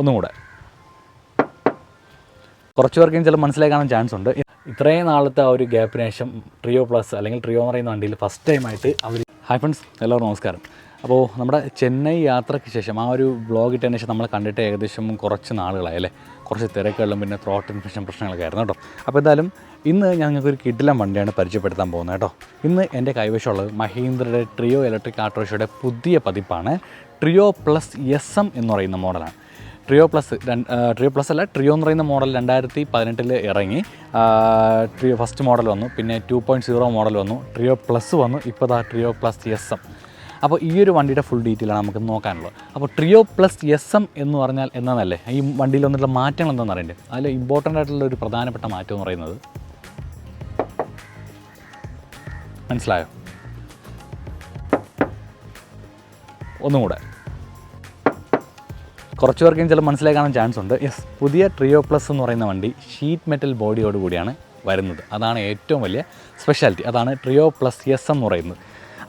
ഒന്നും കൂടെ. കുറച്ച് പേർക്കും ചില മനസ്സിലായി കാണാൻ ചാൻസ് ഉണ്ട്. ഇത്രയും നാളത്തെ ആ ഒരു ഗ്യാപ്പിന് ശേഷം ട്രിയോ പ്ലസ് അല്ലെങ്കിൽ ട്രിയോ എന്ന് പറയുന്ന വണ്ടിയിൽ ഫസ്റ്റ് ടൈമായിട്ട് അവർ ഹായ് ഫ്രണ്ട്സ് എല്ലാവർക്കും നമസ്കാരം. അപ്പോൾ നമ്മുടെ ചെന്നൈ യാത്രയ്ക്ക് ശേഷം ആ ഒരു ബ്ലോഗ് ഇട്ടതിന് ശേഷം നമ്മൾ കണ്ടിട്ട് ഏകദേശം കുറച്ച് നാളുകളായി അല്ലേ? കുറച്ച് തിരക്കുകളും പിന്നെ ത്രോട്ട് ഇൻഫെക്ഷൻ പ്രശ്നങ്ങളൊക്കെ ആയിരുന്നു കേട്ടോ. അപ്പോൾ എന്തായാലും ഇന്ന് ഞങ്ങൾക്കൊരു കിഡിലം വണ്ടിയാണ് പരിചയപ്പെടുത്താൻ പോകുന്നത് കേട്ടോ. ഇന്ന് എന്റെ കൈവശമുള്ളത് മഹീന്ദ്രയുടെ ട്രിയോ ഇലക്ട്രിക് ആട്ടോറിക്ഷയുടെ പുതിയ പതിപ്പാണ് ട്രിയോ പ്ലസ് എസ് എം എന്ന് പറയുന്ന മോഡലാണ് ട്രിയോ പ്ലസ് ട്രിയോ പ്ലസ് അല്ല ട്രിയോ എന്ന് പറയുന്ന മോഡൽ രണ്ടായിരത്തി പതിനെട്ടിൽ ഇറങ്ങി. ട്രിയോ ഫസ്റ്റ് മോഡൽ വന്നു പിന്നെ ടു പോയിന്റ് സീറോ മോഡൽ വന്നു ട്രിയോ പ്ലസ് വന്നു ഇപ്പോൾ ആ ട്രിയോ പ്ലസ് എസ് എം അപ്പോൾ ഈ ഒരു വണ്ടിയുടെ ഫുൾ ഡീറ്റെയിൽ ആണ് നമുക്ക് നോക്കാനുള്ളത്. അപ്പോൾ ട്രിയോ പ്ലസ് എസ് എം എന്ന് പറഞ്ഞാൽ എന്താണെന്നല്ലേ ഈ വണ്ടിയിൽ വന്നിട്ടുള്ള മാറ്റങ്ങൾ എന്താണെന്ന് അറിയണ്ടേ? അതിൽ ഇമ്പോർട്ടന്റ് ആയിട്ടുള്ള ഒരു പ്രധാനപ്പെട്ട മാറ്റം എന്ന് പറയുന്നത് മനസ്സിലായോ? ഒന്നും കൂടെ കുറച്ച് പേർക്കും ചില മനസ്സിലാക്കാനും ചാൻസ് ഉണ്ട്. യെസ് പുതിയ ട്രിയോ പ്ലസ് എന്ന് പറയുന്ന വണ്ടി ഷീറ്റ് മെറ്റൽ ബോഡിയോട് കൂടിയാണ് വരുന്നത്. അതാണ് ഏറ്റവും വലിയ സ്പെഷ്യാലിറ്റി അതാണ് ട്രിയോ പ്ലസ് എസ് എന്ന് പറയുന്നത്.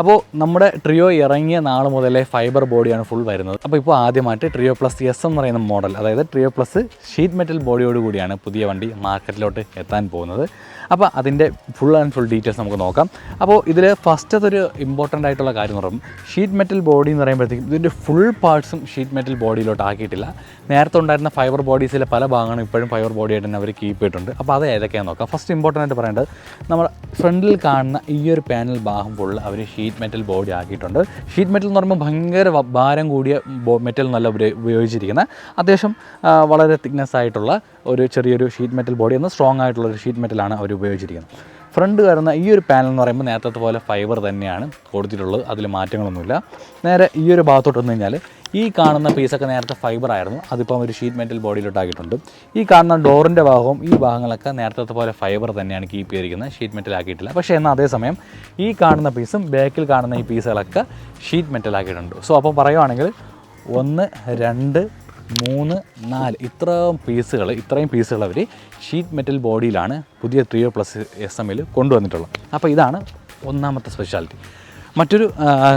അപ്പോൾ നമ്മുടെ ട്രിയോ ഇറങ്ങിയ നാൾ മുതലേ ഫൈബർ ബോഡിയാണ് ഫുൾ വരുന്നത്. അപ്പോൾ ഇപ്പോൾ ആദ്യമായിട്ട് ട്രിയോ പ്ലസ് എസ് എന്ന് പറയുന്ന മോഡൽ അതായത് ട്രിയോ പ്ലസ് ഷീറ്റ് മെറ്റൽ ബോഡിയോട് കൂടിയാണ് പുതിയ വണ്ടി മാർക്കറ്റിലോട്ട് എത്താൻ പോകുന്നത്. അപ്പോൾ അതിന്റെ ഫുൾ ആൻഡ് ഫുൾ ഡീറ്റെയിൽസ് നമുക്ക് നോക്കാം. അപ്പോൾ ഇതിൽ ഫസ്റ്റ് അതൊരു ഇമ്പോർട്ടന്റ് ആയിട്ടുള്ള കാര്യം എന്ന് പറയുമ്പോൾ ഷീറ്റ് മെറ്റൽ ബോഡി എന്ന് പറയുമ്പോഴത്തേക്കും ഇതിന്റെ ഫുൾ പാർട്സും ഷീറ്റ് മെറ്റൽ ബോഡിയിലോട്ട് ആക്കിയിട്ടില്ല. നേരത്തെ ഉണ്ടായിരുന്ന ഫൈബർ ബോഡീസിലെ പല ഭാഗങ്ങളും ഇപ്പോഴും ഫൈബർ ബോഡി ആയിട്ട് തന്നെ അവർ കീപ്പ് ചെയ്തിട്ടുണ്ട്. അപ്പോൾ അത് ഏതൊക്കെയാണെന്ന് നോക്കാം. ഫസ്റ്റ് ഇമ്പോർട്ടന്റ് ആയിട്ട് പറയേണ്ടത് നമ്മൾ ഫ്രണ്ടിൽ കാണുന്ന ഈ ഒരു പാനൽ ഭാഗം ഫുള്ള് അവർ ഷീറ്റ് മെറ്റൽ ബോഡി ആക്കിയിട്ടുണ്ട്. ഷീറ്റ് മെറ്റൽ എന്ന് പറയുമ്പോൾ ഭയങ്കര ഭാരം കൂടിയ മെറ്റൽ നല്ല ഉപയോഗിച്ചിരിക്കുന്നത് ഉപയോഗിച്ചിരിക്കുന്ന. അത്യാവശ്യം വളരെ തിക്നെസ് ആയിട്ടുള്ള ഒരു ചെറിയൊരു ഷീറ്റ് മെറ്റൽ ബോഡി എന്ന് സ്ട്രോങ് ആയിട്ടുള്ള ഒരു ഷീറ്റ് മെറ്റലാണ് അവർ ഉപയോഗിച്ചിരിക്കുന്നത് ഫ്രണ്ട് വരുന്ന ഈ ഒരു പാനൽ എന്ന് പറയുമ്പോൾ നേരത്തെ പോലെ ഫൈബർ തന്നെയാണ് കൊടുത്തിട്ടുള്ളത്. അതിൽ മാറ്റങ്ങളൊന്നുമില്ല. നേരെ ഈ ഒരു ഭാഗത്തോട്ട് വന്നു കഴിഞ്ഞാൽ ഈ കാണുന്ന പീസൊക്കെ നേരത്തെ ഫൈബർ ആയിരുന്നു. അതിപ്പം ഒരു ഷീറ്റ് മെറ്റൽ ബോഡിയിലോട്ടാക്കിയിട്ടുണ്ട് ഈ കാണുന്ന ഡോറിന്റെ ഭാഗവും ഈ ഭാഗങ്ങളൊക്കെ നേരത്തെ പോലെ ഫൈബർ തന്നെയാണ് കീപ്പ് ചെയ്തിരിക്കുന്നത്. ഷീറ്റ് മെറ്റൽ ആക്കിയിട്ടില്ല. പക്ഷേ എന്നാൽ അതേസമയം ഈ കാണുന്ന പീസും ബാക്കിൽ കാണുന്ന ഈ പീസുകളൊക്കെ ഷീറ്റ് മെറ്റൽ ആക്കിയിട്ടുണ്ട്. സോ അപ്പോൾ പറയുവാണെങ്കിൽ ഒന്ന് രണ്ട് മൂന്ന് നാല്. ഇത്രയും പീസുകൾ ഇത്രയും പീസുകൾ അവർ ഷീറ്റ് മെറ്റൽ ബോഡിയിലാണ് പുതിയ ട്രിയോ പ്ലസ് എസ് എമ്മിൽ കൊണ്ടുവന്നിട്ടുള്ളത്. അപ്പോൾ ഇതാണ് ഒന്നാമത്തെ സ്പെഷ്യാലിറ്റി മറ്റൊരു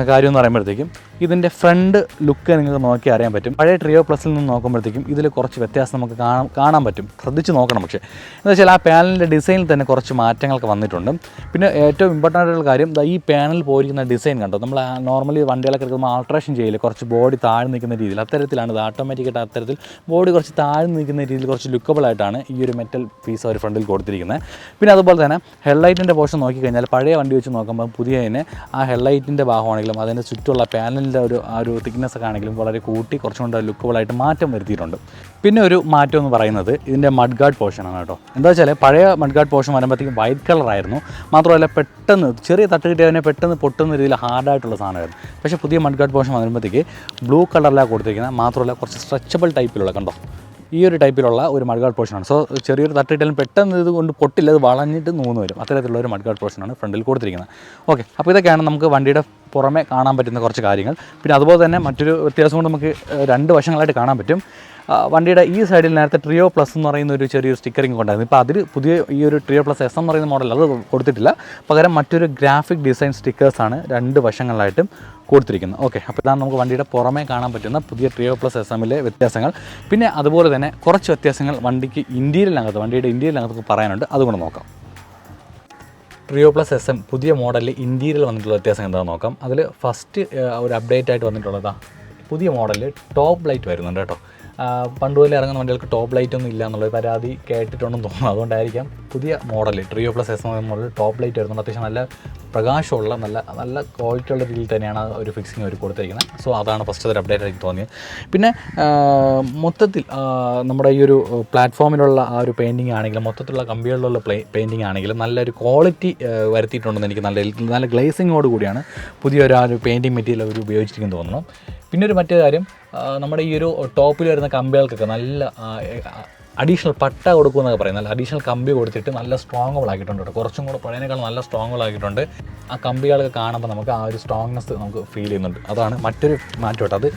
കാര്യം എന്ന് പറയുമ്പോഴത്തേക്കും ഇതിന്റെ ഫ്രണ്ട് ലുക്ക് നിങ്ങൾക്ക് നോക്കി അറിയാൻ പറ്റും. പഴയ ട്രിയോ പ്ലസിൽ നിന്ന് നോക്കുമ്പോഴത്തേക്കും ഇതിൽ കുറച്ച് വ്യത്യാസം നമുക്ക് കാണാൻ കാണാൻ പറ്റും. ശ്രദ്ധിച്ച് നോക്കണം പക്ഷേ. എന്ന് വെച്ചാൽ ആ പാനലിന്റെ ഡിസൈനിൽ തന്നെ കുറച്ച് മാറ്റങ്ങളൊക്കെ വന്നിട്ടുണ്ട്. പിന്നെ ഏറ്റവും ഇമ്പോർട്ടന്റ് ആയിട്ടുള്ള കാര്യം ഈ പാനൽ പോയിരിക്കുന്ന ഡിസൈൻ കണ്ടോ? നമ്മൾ നോർമലി വണ്ടികളൊക്കെ എടുക്കുമ്പോൾ ആൾട്രേഷൻ ചെയ്യില്ല? കുറച്ച് ബോഡി താഴ്ന്നു നിൽക്കുന്ന രീതിയിൽ. അത്തരത്തിലാണ് ഇത് ഓട്ടോമാറ്റിക്കായിട്ട് അത്തരത്തിൽ ബോഡി കുറച്ച് താഴ്ന്നു നിൽക്കുന്ന രീതിയിൽ കുറച്ച് ലുക്കബിൾ ആയിട്ടാണ് ഈ ഒരു മെറ്റൽ പീസ് അവർ ഫ്രണ്ടിൽ കൊടുത്തിരിക്കുന്നത്. പിന്നെ അതുപോലെ തന്നെ ഹെഡ്ലൈറ്റിന്റെ പോർഷൻ നോക്കിക്കഴിഞ്ഞാൽ പഴയ വണ്ടി വെച്ച് നോക്കുമ്പോൾ പുതിയതിന് ആ ഹെഡ്ലൈറ്റിന്റെ ഭാഗമാണെങ്കിലും അതിന്റെ ചുറ്റുള്ള പാനലിന്റെ ഒരു ആ ഒരു തിക്നെസ് ഒക്കെ ആണെങ്കിലും വളരെ കൂട്ടി കുറച്ചും കൂടെ ലുക്കുകളായിട്ട് മാറ്റം വരുത്തിയിട്ടുണ്ട്. പിന്നെ ഒരു മാറ്റം എന്ന് പറയുന്നത് ഇതിന്റെ മഡ് ഗാർഡ് പോർഷനാണ് കേട്ടോ. എന്താ വെച്ചാൽ പഴയ മഡ് ഗാർഡ് പോർഷൻ വരുമ്പോഴത്തേക്കും വൈറ്റ് കളറായിരുന്നു മാത്രമല്ല പെട്ടെന്ന് ചെറിയ തട്ട് കിട്ടിയതിനെ പെട്ടെന്ന് പൊട്ടുന്ന രീതിയിൽ ഹാർഡായിട്ടുള്ള സാധനമായിരുന്നു. പക്ഷേ പുതിയ മഡ് ഗാർഡ് പോർഷൻ വരുമ്പോഴത്തേക്ക് ബ്ലൂ കളറിലാണ് കൊടുത്തിരിക്കുന്നത് മാത്രമല്ല കുറച്ച് സ്ട്രെച്ചബിൾ ടൈപ്പിലുള്ള കണ്ടോ? ഈ ഒരു ടൈപ്പിലുള്ള ഒരു മഡ്ഗാർഡ് പോർഷനാണ് സോ ചെറിയൊരു തട്ടിട്ടാലും പെട്ടെന്ന് ഇത് കൊണ്ട് പൊട്ടില്ല അത് വളഞ്ഞിട്ട് നൂന്ന് വരും. അത്തരത്തിലുള്ള ഒരു മഡ്ഗാർഡ് പോർഷനാണ് ഫ്രണ്ടിൽ കൊടുത്തിരിക്കുന്നത്. ഓക്കെ അപ്പോൾ ഇതൊക്കെയാണ് നമുക്ക് വണ്ടിയുടെ പുറമെ കാണാൻ പറ്റുന്ന കുറച്ച് കാര്യങ്ങൾ. പിന്നെ അതുപോലെ തന്നെ മറ്റൊരു വ്യത്യാസം കൊണ്ട് നമുക്ക് രണ്ട് വശങ്ങളായിട്ട് കാണാൻ പറ്റും. വണ്ടിയുടെ ഈ സൈഡിൽ നേരത്തെ ട്രിയോ പ്ലസ് എന്ന് പറയുന്ന ഒരു ചെറിയൊരു സ്റ്റിക്കറിങ് കൊണ്ടായിരുന്നു. ഇപ്പോൾ അതിൽ പുതിയ ഈ ഒരു ട്രിയോ പ്ലസ് എസ് എന്ന് പറയുന്ന മോഡൽ അത് കൊടുത്തിട്ടില്ല. പകരം മറ്റൊരു ഗ്രാഫിക് ഡിസൈൻ സ്റ്റിക്കേഴ്സാണ് രണ്ട് വശങ്ങളിലായിട്ടും കൊടുത്തിരിക്കുന്നത്. ഓക്കെ അപ്പോൾ ഇതാണ് നമുക്ക് വണ്ടിയുടെ പുറമേ കാണാൻ പറ്റുന്ന പുതിയ ട്രിയോ പ്ലസ് എസ് എമ്മിലെ വ്യത്യാസങ്ങൾ. പിന്നെ അതുപോലെ തന്നെ കുറച്ച് വ്യത്യാസങ്ങൾ വണ്ടിക്ക് ഇന്ത്യയിലകത്ത് വണ്ടിയുടെ ഇന്ത്യയിലകത്ത് പറയാനുണ്ട്. അതുകൊണ്ട് നോക്കാം. ട്രിയോ പ്ലസ് എസ് എം പുതിയ മോഡലിൽ ഇന്ത്യയിൽ വന്നിട്ടുള്ള വ്യത്യാസം എന്താണെന്ന് നോക്കാം. അതിൽ ഫസ്റ്റ് ഒരു അപ്ഡേറ്റ് ആയിട്ട് വന്നിട്ടുള്ളതാ. പുതിയ മോഡലിൽ ടോപ്പ് ലൈറ്റ് വരുന്നുണ്ട് കേട്ടോ. പണ്ട് പോലെ ഇറങ്ങുന്ന വണ്ടികൾക്ക് ടോപ്പ് ലൈറ്റ് ഒന്നും ഇല്ല എന്നുള്ള പരാതി കേട്ടിട്ടുണ്ടെന്ന് തോന്നുന്നു. അതുകൊണ്ടായിരിക്കാം പുതിയ model Treo plus S M model top light വരുന്നുണ്ട്. അത്യാവശ്യം നല്ല പ്രകാശമുള്ള നല്ല നല്ല ക്വാളിറ്റി ഉള്ള രീതിയിൽ തന്നെയാണ് ഒരു ഫിക്സിങ് അവർ കൊടുത്തിരിക്കുന്നത്. സോ അതാണ് ഫസ്റ്റ് ഒരു അപ്ഡേറ്റ് എനിക്ക് തോന്നിയത്. പിന്നെ മൊത്തത്തിൽ നമ്മുടെ ഈ ഒരു പ്ലാറ്റ്ഫോമിലുള്ള ആ ഒരു പെയിന്റിങ് ആണെങ്കിലും മൊത്തത്തിലുള്ള കമ്പികളിലുള്ള പ്ലേ പെയിന്റിങ് ആണെങ്കിലും നല്ലൊരു ക്വാളിറ്റി വരുത്തിയിട്ടുണ്ടെന്ന് എനിക്ക് നല്ല നല്ല ഗ്ലേസിങ്ങോട് കൂടിയാണ് പുതിയൊരു ആ ഒരു പെയിന്റിങ് മെറ്റീരിയൽ അവർ ഉപയോഗിച്ചിരിക്കുന്നു തോന്നുന്നു. പിന്നെ ഒരു മറ്റേ കാര്യം നമ്മുടെ ഈ ഒരു ടോപ്പിൽ വരുന്ന കമ്പികൾക്കൊക്കെ നല്ല അഡീഷണൽ പട്ട കൊടുക്കുമെന്നൊക്കെ പറയും. നല്ല അഡീഷണൽ കമ്പി കൊടുത്തിട്ട് നല്ല സ്ട്രോങ്ങബിൾ ആക്കിയിട്ടുണ്ട് കേട്ടോ. കുറച്ചും കൂടെ പഴയതിനേക്കാൾ നല്ല സ്ട്രോങ്ങബിൾ ആക്കിയിട്ടുണ്ട്. ആ കമ്പികളൊക്കെ കാണുമ്പോൾ നമുക്ക് ആ ഒരു സ്ട്രോങ്നെസ് നമുക്ക് ഫീൽ ചെയ്യുന്നുണ്ട്. അതാണ് മറ്റൊരു മാറ്റം കേട്ടോ. അത്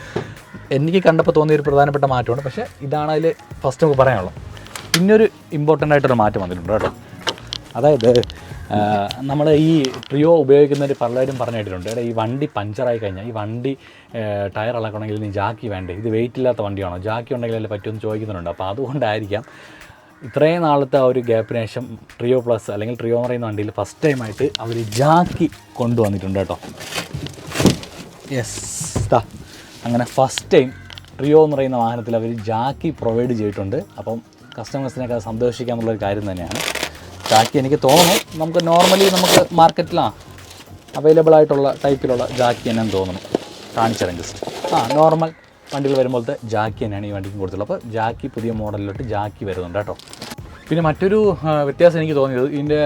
എനിക്ക് കണ്ടപ്പോൾ തോന്നിയ ഒരു പ്രധാനപ്പെട്ട മാറ്റമാണ്. പക്ഷേ ഇതാണ് അതിൽ ഫസ്റ്റ് നമുക്ക് പറയാനുള്ളത്. പിന്നൊരു ഇമ്പോർട്ടന്റ് ആയിട്ടൊരു മാറ്റം വന്നിട്ടുണ്ട് കേട്ടോ. അതായത് നമ്മൾ ഈ ട്രിയോ ഉപയോഗിക്കുന്നവർ പലരും പറഞ്ഞു കേട്ടിട്ടുണ്ട് എടാ ഈ വണ്ടി പഞ്ചറായി കഴിഞ്ഞാൽ ഈ വണ്ടി ടയർ ഇളക്കണമെങ്കിൽ നീ ജാക്കി വേണ്ടേ? ഇത് വെയിറ്റ് ഇല്ലാത്ത വണ്ടിയാണോ? ജാക്കി ഉണ്ടെങ്കിൽ ഉണ്ടെങ്കിലല്ലേ പറ്റുമെന്ന് ചോദിക്കുന്നുണ്ട്. അപ്പോൾ അതുകൊണ്ടായിരിക്കാം ഇത്രയും നാളത്തെ ആ ഒരു ഗ്യാപ്പിന് ശേഷം ട്രിയോ പ്ലസ് അല്ലെങ്കിൽ ട്രിയോ എന്ന് പറയുന്ന വണ്ടിയിൽ ഫസ്റ്റ് ടൈമായിട്ട് അവർ ജാക്കി കൊണ്ടുവന്നിട്ടുണ്ട് കേട്ടോ. യെസ് ദാ അങ്ങനെ ഫസ്റ്റ് ടൈം ട്രിയോ എന്ന് പറയുന്ന വാഹനത്തിൽ അവർ ജാക്കി പ്രൊവൈഡ് ചെയ്തിട്ടുണ്ട്. അപ്പം കസ്റ്റമേഴ്സിനൊക്കെ അത് സന്തോഷിക്കാന്നുള്ളൊരു കാര്യം തന്നെയാണ്. ജാക്കി എനിക്ക് തോന്നുന്നു. നമുക്ക് നോർമലി നമുക്ക് മാർക്കറ്റിലാണ് അവൈലബിൾ ആയിട്ടുള്ള ടൈപ്പിലുള്ള ജാക്കി തന്നെ തോന്നുന്നു. കാണിച്ചറിയാം ജസ്റ്റ് ആ നോർമൽ വണ്ടികൾ വരുമ്പോഴത്തെ ജാക്കി തന്നെയാണ് ഈ വണ്ടിക്ക് കൊടുത്തുള്ളത് അപ്പോൾ ജാക്കി പുതിയ മോഡലിലോട്ട് ജാക്കി വരുന്നുണ്ട് കേട്ടോ. പിന്നെ മറ്റൊരു വ്യത്യാസം എനിക്ക് തോന്നിയത് ഇതിന്റെ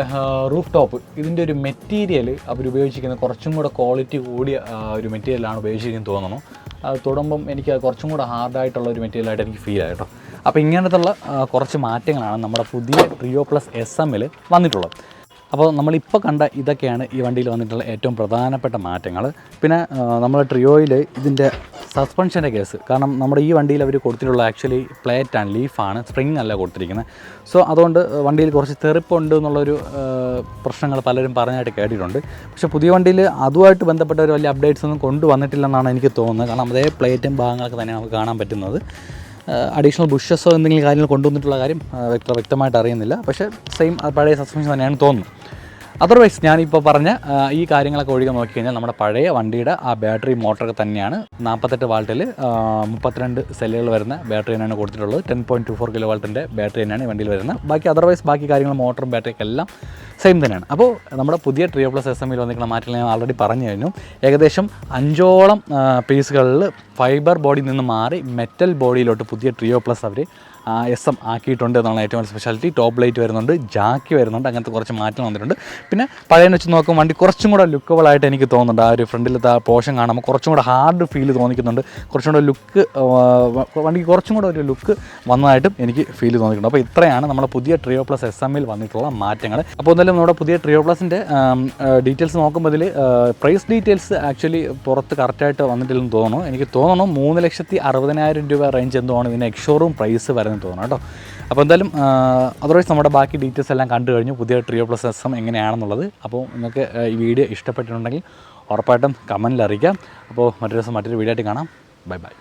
റൂഫ് ടോപ്പ് ഇതിന്റെ ഒരു മെറ്റീരിയൽ അവർ ഉപയോഗിച്ചിരിക്കുന്ന കുറച്ചും കൂടെ ക്വാളിറ്റി കൂടിയ ഒരു മെറ്റീരിയലാണ് ഉപയോഗിച്ചിരിക്കുന്നത് തോന്നുന്നു. അത് തൊടുമ്പം എനിക്ക് കുറച്ചും കൂടെ ഹാർഡായിട്ടുള്ള ഒരു മെറ്റീരിയലായിട്ട് എനിക്ക് ഫീൽ ആയി കേട്ടോ. അപ്പോൾ ഇങ്ങനത്തുള്ള കുറച്ച് മാറ്റങ്ങളാണ് നമ്മുടെ പുതിയ ട്രിയോ പ്ലസ് എസ് എമ്മിൽ വന്നിട്ടുള്ളത്. അപ്പോൾ നമ്മളിപ്പോൾ കണ്ട ഇതൊക്കെയാണ് ഈ വണ്ടിയിൽ വന്നിട്ടുള്ള ഏറ്റവും പ്രധാനപ്പെട്ട മാറ്റങ്ങൾ പിന്നെ നമ്മുടെ ട്രിയോയിൽ ഇതിന്റെ സസ്പെൻഷന്റെ കേസ്. കാരണം നമ്മുടെ ഈ വണ്ടിയിൽ അവർ കൊടുത്തിട്ടുള്ള ആക്ച്വലി പ്ലേറ്റ് ആണ് ലീഫാണ് സ്പ്രിങ് അല്ല കൊടുത്തിരിക്കുന്നത്. സോ അതുകൊണ്ട് വണ്ടിയിൽ കുറച്ച് തെറിപ്പുണ്ട് എന്നുള്ളൊരു പ്രശ്നങ്ങൾ പലരും പറഞ്ഞായിട്ട് കേട്ടിട്ടുണ്ട്. പക്ഷേ പുതിയ വണ്ടിയിൽ അതുമായിട്ട് ബന്ധപ്പെട്ട ഒരു വലിയ അപ്ഡേറ്റ്സ് ഒന്നും കൊണ്ടുവന്നിട്ടില്ലെന്നാണ് എനിക്ക് തോന്നുന്നത്. കാരണം അതേ പ്ലേറ്റും ഭാഗങ്ങളൊക്കെ തന്നെ നമുക്ക് കാണാൻ പറ്റുന്നത്. അഡീഷണൽ ബുഷസോ എന്തെങ്കിലും കാര്യങ്ങൾ കൊണ്ടുവന്നിട്ടുള്ള കാര്യം വ്യക്തമായിട്ട് അറിയുന്നില്ല. പക്ഷേ സെയിം പഴയ സസ്പെൻഷൻ തന്നെയാണ് തോന്നുന്നത് അതർവൈസ് ഞാനിപ്പോൾ പറഞ്ഞ ഈ കാര്യങ്ങളൊക്കെ ഒഴികെ നോക്കിക്കഴിഞ്ഞാൽ നമ്മുടെ പഴയ വണ്ടിയുടെ ആ ബാറ്ററി മോട്ടറൊക്കെ തന്നെയാണ്. നാൽപ്പത്തെട്ട് വാൾട്ടിൽ മുപ്പത്തിരണ്ട് സെല്ലുകൾ വരുന്ന ബാറ്ററി തന്നെയാണ് കൊടുത്തിട്ടുള്ളത്. Ten point two four kilo വാൾട്ടിന്റെ battery തന്നെയാണ് ഈ വണ്ടിയിൽ വരുന്നത്. ബാക്കി അതർവൈസ് ബാക്കി കാര്യങ്ങൾ മോട്ടറും ബാറ്ററിയൊക്കെ എല്ലാം സെയിം തന്നെയാണ്. അപ്പോൾ നമ്മുടെ പുതിയ ട്രിയോ പ്ലസ് എസ് എമ്മിൽ വന്നിരിക്കുന്ന മാറ്റങ്ങൾ ഞാൻ ആൾറെഡി പറഞ്ഞു കഴിഞ്ഞു. ഏകദേശം അഞ്ചോളം പീസുകളിൽ ഫൈബർ ബോഡിയിൽ നിന്ന് മാറി മെറ്റൽ ബോഡിയിലോട്ട് പുതിയ ട്രിയോ പ്ലസ് അവർ എസ് എം ആക്കിയിട്ടുണ്ട് എന്നാണ് ഏറ്റവും വലിയ സ്പെഷ്യാലിറ്റി ടോപ്പ് ലൈറ്റ് വരുന്നുണ്ട് ജാക്കി വരുന്നുണ്ട് അങ്ങനത്തെ കുറച്ച് മാറ്റം വന്നിട്ടുണ്ട്. പിന്നെ പഴയതിനെ വെച്ച് നോക്കും വണ്ടി കുറച്ചും കൂടെ ലുക്കബിളായിട്ട് എനിക്ക് തോന്നുന്നുണ്ട്. ആ ഒരു ഫ്രണ്ടിലത്തെ ആ പോഷൻ കാണുമ്പോൾ കുറച്ചും കൂടെ ഹാർഡ് ഫീൽ തോന്നിക്കുന്നുണ്ട്. കുറച്ചും കൂടെ ലുക്ക് വണ്ടിക്ക് കുറച്ചും കൂടെ ഒരു ലുക്ക് വന്നതായിട്ടും എനിക്ക് ഫീൽ തോന്നിയിട്ടുണ്ട് അപ്പോൾ ഇത്രയാണ് നമ്മുടെ പുതിയ ട്രിയോ പ്ലസ് എസ് എമ്മിൽ വന്നിട്ടുള്ള മാറ്റങ്ങൾ. അപ്പോൾ എന്തായാലും നമ്മുടെ പുതിയ ട്രിയോ പ്ലസിന്റെ ഡീറ്റെയിൽസ് നോക്കുമ്പോൾ ഇതിൽ പ്രൈസ് ഡീറ്റെയിൽസ് ആക്ച്വലി പുറത്ത് കറക്റ്റായിട്ട് വന്നിട്ടില്ലെന്ന് തോന്നുന്നു. എനിക്ക് തോന്നുന്നു മൂന്ന് ലക്ഷത്തി അറുപതിനായിരം രൂപ റേഞ്ച് എന്തോ ആണ് ഇതിന് എക്സ്ഷോറൂം പ്രൈസ് വരുന്നത്. തോന്നുന്നു കേട്ടോ. അപ്പോൾ എന്തായാലും അതർവൈസ് നമ്മുടെ ബാക്കി ഡീറ്റെയിൽസ് എല്ലാം കണ്ടു കഴിഞ്ഞു. പുതിയ ട്രിയോ പ്ലസ് എസ് എം എങ്ങനെയാണെന്നുള്ളത്. അപ്പോൾ നിങ്ങൾക്ക് ഈ വീഡിയോ ഇഷ്ടപ്പെട്ടിട്ടുണ്ടെങ്കിൽ ഉറപ്പായിട്ടും കമന്റിൽ അറിയിക്കാം. അപ്പോൾ മറ്റൊരു ദിവസം മറ്റൊരു വീഡിയോ ആയിട്ട് കാണാം. Bye bye